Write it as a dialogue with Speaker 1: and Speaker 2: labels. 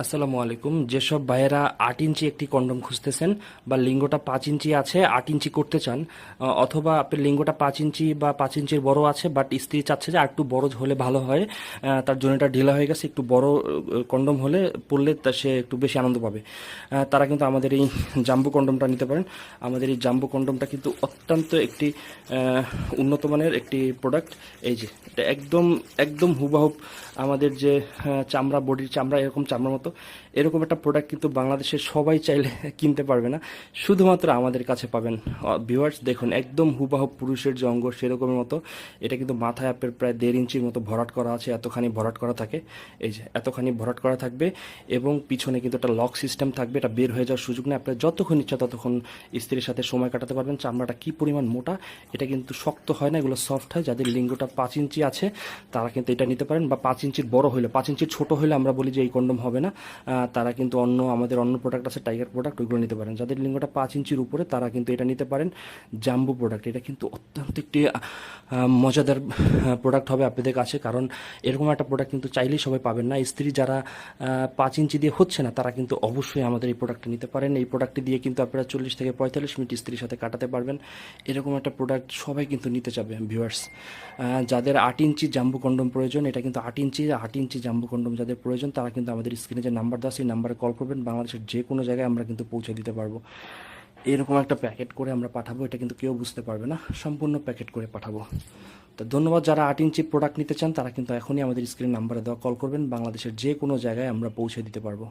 Speaker 1: আসসালামু আলাইকুম। যেসব ভাইয়েরা আট ইঞ্চি একটি কন্ডম খুঁজতেছেন বা লিঙ্গটা পাঁচ ইঞ্চি আছে, আট ইঞ্চি করতে চান অথবা আপনার লিঙ্গটা পাঁচ ইঞ্চি বা পাঁচ ইঞ্চির বড় আছে বাট স্ত্রী চাচ্ছে যে একটু বড় হলে ভালো হয় তার জন্য এটা ঢিলা হয়ে গেছে, একটু বড় কন্ডম হলে পড়লে তা সে একটু বেশি আনন্দ পাবে। তারা কিন্তু আমাদের এই জাম্বু কন্ডমটা নিতে পারেন। আমাদের এই জাম্বু কন্ডমটা কিন্তু অত্যন্ত একটি উন্নত মানের একটি প্রোডাক্ট এই যে একদম একদম হুবাহুব আমাদের যে চামড়া, বডির চামড়া, এরকম চামড়ার মতো। এরকম একটা প্রোডাক্ট কিন্তু বাংলাদেশে সবাই চাইলে কিনতে পারবে না। শুধুমাত্র আমাদের কাছে পাবেন ভিউয়ার্স দেখুন, একদম হুবাহুব পুরুষের যে অঙ্গ সেরকমের মতো। এটা কিন্তু মাথায় আপের প্রায় দেড় ইঞ্চির মতো ভরাট করা আছে, এতখানি ভরাট করা থাকে। এই যে, এতখানি ভরাট করা থাকবে এবং পিছনে কিন্তু একটা লক সিস্টেম থাকবে। এটা বের হয়ে যাওয়ার সুযোগ নেই। আপনার যতক্ষণ ইচ্ছা ততক্ষণ স্ত্রীর সাথে সময় কাটাতে পারবেন। চামড়াটা কি পরিমাণ মোটা, এটা কিন্তু শক্ত হয় না, এগুলো সফট হয়। যাদের লিঙ্গটা পাঁচ ইঞ্চি আছে, তারা কিন্তু এটা নিতে পারেন। বা পাঁচ ইঞ্চির বড় হলে পাঁচ ইঞ্চির ছোট হলে আমরা বলি যে এই কন্ডম হবে না। তারা কিন্তু অন্য আমাদের অন্য প্রোডাক্ট আছে টাইগার প্রোডাক্ট ওইগুলো নিতে পারেন। যাদের লিঙ্গটা পাঁচ ইঞ্চির উপরে, তারা কিন্তু এটা নিতে পারেন। জাম্বু প্রোডাক্ট এটা কিন্তু অত্যন্ত একটি মজাদার প্রোডাক্ট হবে আপনাদের কাছে। কারণ এরকম একটা প্রোডাক্ট কিন্তু চাইলেই সবাই পাবেন না। স্ত্রী যারা পাঁচ ইঞ্চি দিয়ে হচ্ছে না, তারা কিন্তু অবশ্যই আমাদের এই প্রোডাক্টটা নিতে পারেন। এই প্রোডাক্টটি দিয়ে কিন্তু আপনারা চল্লিশ থেকে পঁয়তাল্লিশ মিনিট স্ত্রীর সাথে কাটাতে পারবেন। এরকম একটা প্রোডাক্ট সবাই কিন্তু নিতে চাবে ভিউয়ার্স যাদের আট ইঞ্চি জাম্বু কন্ডম প্রয়োজন, এটা কিন্তু আট ইঞ্চি আট ইঞ্চি জাম্বু কন্ডম যাদের প্রয়োজন, তারা কিন্তু আমাদের স্ক্রিনে যে নাম্বার দেওয়া সেই নাম্বারে কল করবেন। বাংলাদেশের যে কোনো জায়গায় আমরা কিন্তু পৌঁছে দিতে পারব। এরকম একটা প্যাকেট করে আমরা পাঠাবো, এটা কিন্তু কেউ বুঝতে পারবে না। সম্পূর্ণ প্যাকেট করে পাঠাবো। তো ধন্যবাদ যারা আট ইঞ্চি প্রোডাক্ট নিতে চান, তারা কিন্তু এখনই আমাদের স্ক্রিন নাম্বারে দেওয়া কল করবেন। বাংলাদেশের যে কোনো জায়গায় আমরা পৌঁছে দিতে পারব।